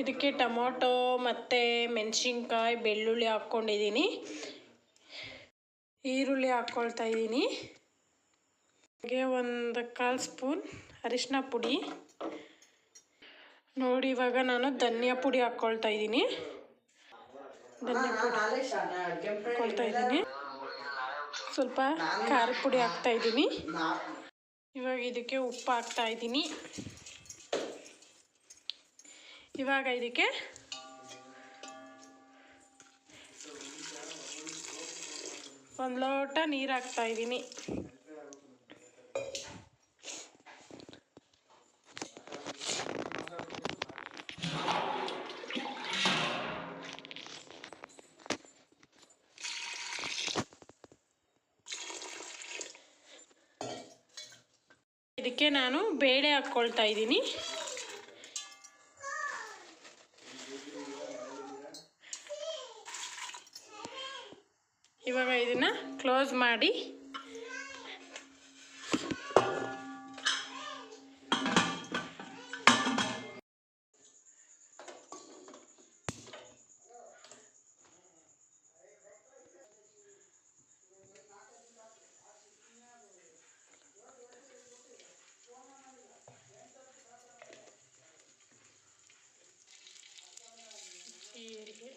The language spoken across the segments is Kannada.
ಇದಕ್ಕೆ ಟೊಮೊಟೊ ಮತ್ತು ಮೆಣಸಿನ್ಕಾಯಿ, ಬೆಳ್ಳುಳ್ಳಿ ಹಾಕ್ಕೊಂಡಿದ್ದೀನಿ. ಈರುಳ್ಳಿ ಹಾಕ್ಕೊಳ್ತಾ ಇದ್ದೀನಿ. ಹಾಗೆ ಒಂದು ಕಾಲು ಸ್ಪೂನ್ ಅರಿಶಿನ ಪುಡಿ. ನೋಡಿ, ಇವಾಗ ನಾನು ಧನಿಯಾ ಪುಡಿ ಹಾಕ್ಕೊಳ್ತಾ ಇದ್ದೀನಿ. ಧನಿಯಾ ಪುಡಿ ಹಾಕ್ಕೊಳ್ತಾ ಇದ್ದೀನಿ. ಸ್ವಲ್ಪ ಖಾರದ ಪುಡಿ ಹಾಕ್ತಾ ಇದ್ದೀನಿ. ಇವಾಗ ಇದಕ್ಕೆ ಉಪ್ಪು ಹಾಕ್ತಾ ಇದ್ದೀನಿ. ಇವಾಗ ಇದಕ್ಕೆ ಒಂದು ಲೋಟ ನೀರು ಹಾಕ್ತಾ ಇದ್ದೀನಿ. ಇದಕ್ಕೆ ನಾನು ಬೇಳೆ ಹಾಕ್ಕೊಳ್ತಾ ಇದ್ದೀನಿ. ಇವಾಗ ಇದನ್ನ ಕ್ಲೋಸ್ ಮಾಡಿ വേവിച്ച്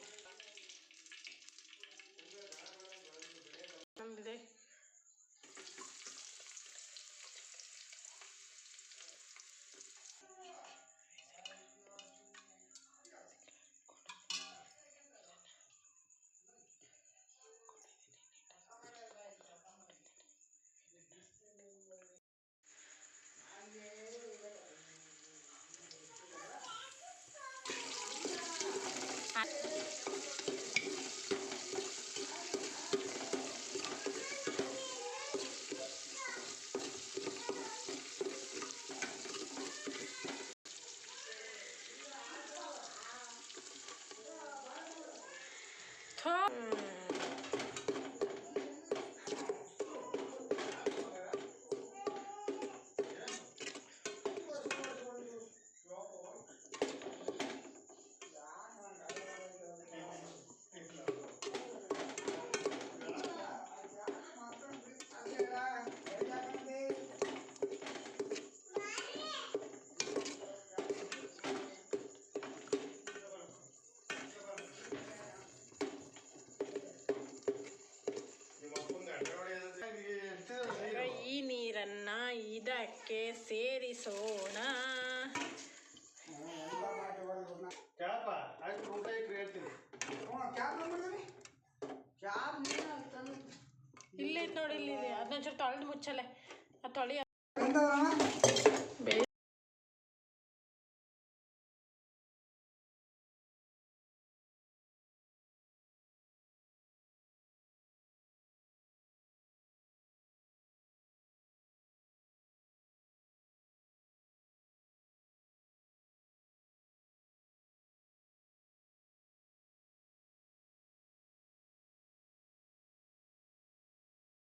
ನೀರನ್ನ ಇದಕ್ಕೆ ಸೇರಿಸೋಣ. ಇಲ್ಲಿ ನೋಡಿ ಇಲ್ಲಿ ಅದನ್ನೊಂಚೂರು ತೊಳೆದು ಮುಚ್ಚಲೆ. ಆ ತೊಳಿ